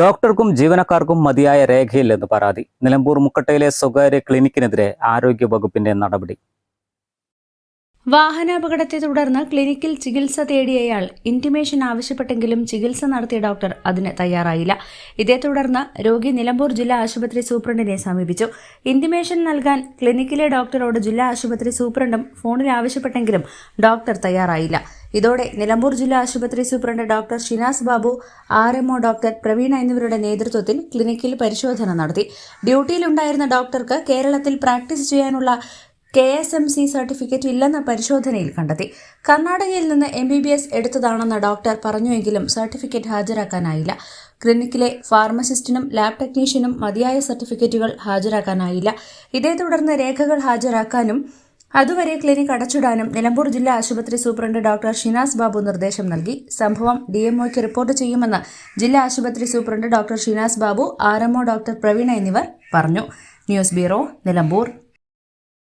ഡോക്ടർക്കും ജീവനക്കാർക്കും മതിയായ രേഖയില്ലെന്ന് പരാതി. നിലമ്പൂർ മുക്കട്ടയിലെ സ്വകാര്യ ക്ലിനിക്കിനെതിരെ ആരോഗ്യ വകുപ്പിന്റെ നടപടി. വാഹനാപകടത്തെ തുടർന്ന് ക്ലിനിക്കിൽ ചികിത്സ തേടിയയാൾ ഇന്റിമേഷൻ ആവശ്യപ്പെട്ടെങ്കിലും ചികിത്സ നടത്തിയ ഡോക്ടർ അതിന് തയ്യാറായില്ല. ഇതേ തുടർന്ന് രോഗി നിലമ്പൂർ ജില്ലാ ആശുപത്രി സൂപ്രണ്ടിനെ സമീപിച്ചു. ഇന്റിമേഷൻ നൽകാൻ ക്ലിനിക്കിലെ ഡോക്ടറോട് ജില്ലാ ആശുപത്രി സൂപ്രണ്ടും ഫോണിൽ ആവശ്യപ്പെട്ടെങ്കിലും ഡോക്ടർ തയ്യാറായില്ല. ഇതോടെ നിലമ്പൂർ ജില്ലാ ആശുപത്രി superintendent doctor Shinas Babu R MO doctor Praveen എന്നിവരുടെ നേതൃത്വത്തിൽ ക്ലിനിക്കിൽ പരിശോധന നടത്തി. ഡ്യൂട്ടിയിലുണ്ടായിരുന്ന ഡോക്ടർക്ക് കേരളത്തിൽ പ്രാക്ടീസ് ചെയ്യാനുള്ള K S M C certificate ഇല്ലെന്ന പരിശോധനയിൽ കണ്ടെത്തി. കർണാടകയിൽ നിന്ന് എം ബി ബി എസ് എടുത്തതാണെന്ന് ഡോക്ടർ പറഞ്ഞുവെങ്കിലും സർട്ടിഫിക്കറ്റ് ഹാജരാക്കാനായില്ല. ക്ലിനിക്കിലെ ഫാർമസിസ്റ്റിനും ലാബ് ടെക്നീഷ്യനും മതിയായ സർട്ടിഫിക്കറ്റുകൾ ഹാജരാക്കാനായില്ല. ഇതേ തുടർന്ന് രേഖകൾ ഹാജരാക്കാനും അതുവരെ ക്ലിനിക് അടച്ചിടാനും നിലമ്പൂർ ജില്ലാ ആശുപത്രി സൂപ്രണ്ട് ഡോക്ടർ ഷിനാസ് ബാബു നിർദ്ദേശം നൽകി. സംഭവം ഡിഎംഒയ്ക്ക് റിപ്പോർട്ട് ചെയ്യുമെന്ന് ജില്ലാ ആശുപത്രി superintendent doctor Shinas Babu R doctor Praveena എന്നിവർ പറഞ്ഞു. News bureau Nilambur.